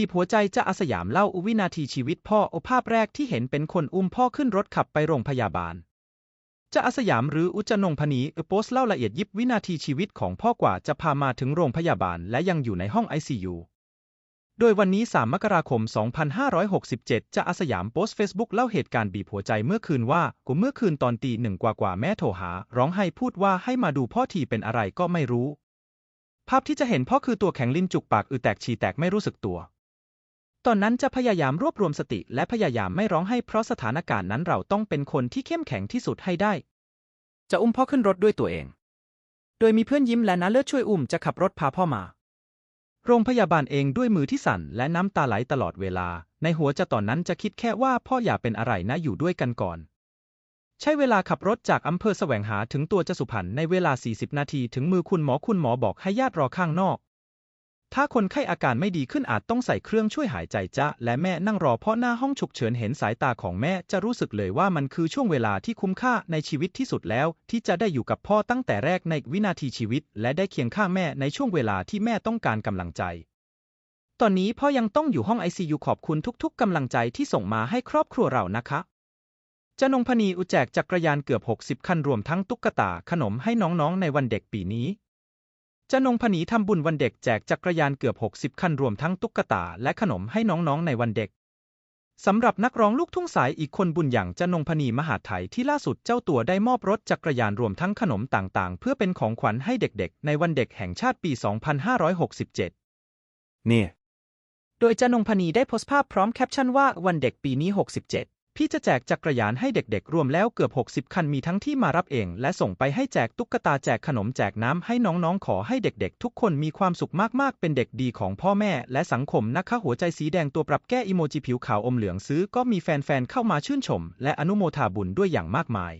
บีบหัวใจจะอาสยามเล่าอุวินาทีชีวิตพ่อโอภาพแรกที่เห็นเป็นคนอุ้มพ่อขึ้นรถขับไปโรงพยาบาลจะอาสยามหรืออุจนงพนีโพสเล่าละเอียดยิบวินาทีชีวิตของพ่อกว่าจะพามาถึงโรงพยาบาลและยังอยู่ในห้อง ICU โดยวันนี้ 3 มกราคม 2567 จะอาสยามโพสต์เฟซบุ๊กเล่าเหตุการณ์บีบหัวใจเมื่อคืนว่ากูเมื่อคืนตอนตีหนึ่งกว่าๆแม่โทรหา ร้องไห้พูดว่าให้มาดูพ่อทีเป็นอะไรก็ไม่รู้ ภาพที่จะเห็นพ่อคือตัวแข็งลิ้นจุกปากอือแตกฉี่แตกไม่รู้สึกตัว ตอนนั้นจะพยายามรวบรวมสติและพยายามไม่ร้องไห้เพราะสถานการณ์นั้นเราต้องเป็นคนที่เข้มแข็งที่สุดให้ได้ จะอุ้มพ่อขึ้นรถด้วยตัวเอง โดยมีเพื่อนยิ้มและน้าเลิศช่วยอุ้มจะขับรถพาพ่อมา โรงพยาบาลเองด้วยมือที่สั่นและน้ำตาไหลตลอดเวลา ในหัวจะตอนนั้นจะคิดแค่ว่าพ่ออย่าเป็นอะไรนะอยู่ด้วยกันก่อน ใช้เวลาขับรถจากอำเภอแสวงหาถึงตัวจะสุพรรณในเวลา 40 นาทีถึงมือคุณหมอคุณหมอบอกให้ญาติรอข้างนอก ถ้าคนไข้อาการไม่ดีขึ้นอาจต้องใส่เครื่องช่วยหายใจจ้ะและแม่นั่งรอเพราะหน้าห้องฉุกเฉินเห็นสายตาของแม่จะรู้สึกเลยว่ามันคือช่วงเวลาที่คุ้มค่าในชีวิตที่สุดแล้ว ที่จะได้อยู่กับพ่อตั้งแต่แรกในวินาทีชีวิต และได้เคียงข้างแม่ในช่วงเวลาที่แม่ต้องการกำลังใจ ตอนนี้พ่อยังต้องอยู่ห้อง ICU ขอบคุณทุกๆกำลังใจที่ส่งมาให้ครอบครัวเรานะคะจนงพนีอุแจกจักรยานเกือบ 60 คันรวมทั้งตุ๊กตาขนมให้น้องๆในวันเด็กปีนี้ จนงพนีทำบุญวันเด็กแจกจักรยานเกือบ 60 คันรวมทั้งตุ๊กตาและขนมให้น้องๆในวันเด็ก สำหรับนักร้องลูกทุ่งสายอีกคนบุญอย่างจนงพนีมหาไทยที่ล่าสุดเจ้าตัวได้มอบรถจักรยานรวมทั้งขนมต่างๆ เพื่อเป็นของขวัญให้เด็กๆ ในวันเด็กแห่งชาติปี 2567 เนี่ย โดยจนงพนีได้โพสต์ภาพพร้อมแคปชั่นว่าวันเด็กปีนี้ 67 พี่จะแจกจักรยานให้เด็กๆ รวมแล้วเกือบ 60 คันมีทั้งที่มารับเอง และส่งไปให้แจกตุ๊กตาแจกขนมแจกน้ำให้น้องๆ ขอให้เด็กๆ ทุกคนมีความสุขมากๆ เป็นเด็กดีของพ่อแม่ และสังคมนะคะหัวใจสีแดงตัวปรับแก้อิโมจิผิวขาวอมเหลืองซื้อก็มีแฟนๆ เข้ามาชื่นชม และอนุโมทาบุญด้วยอย่างมากมาย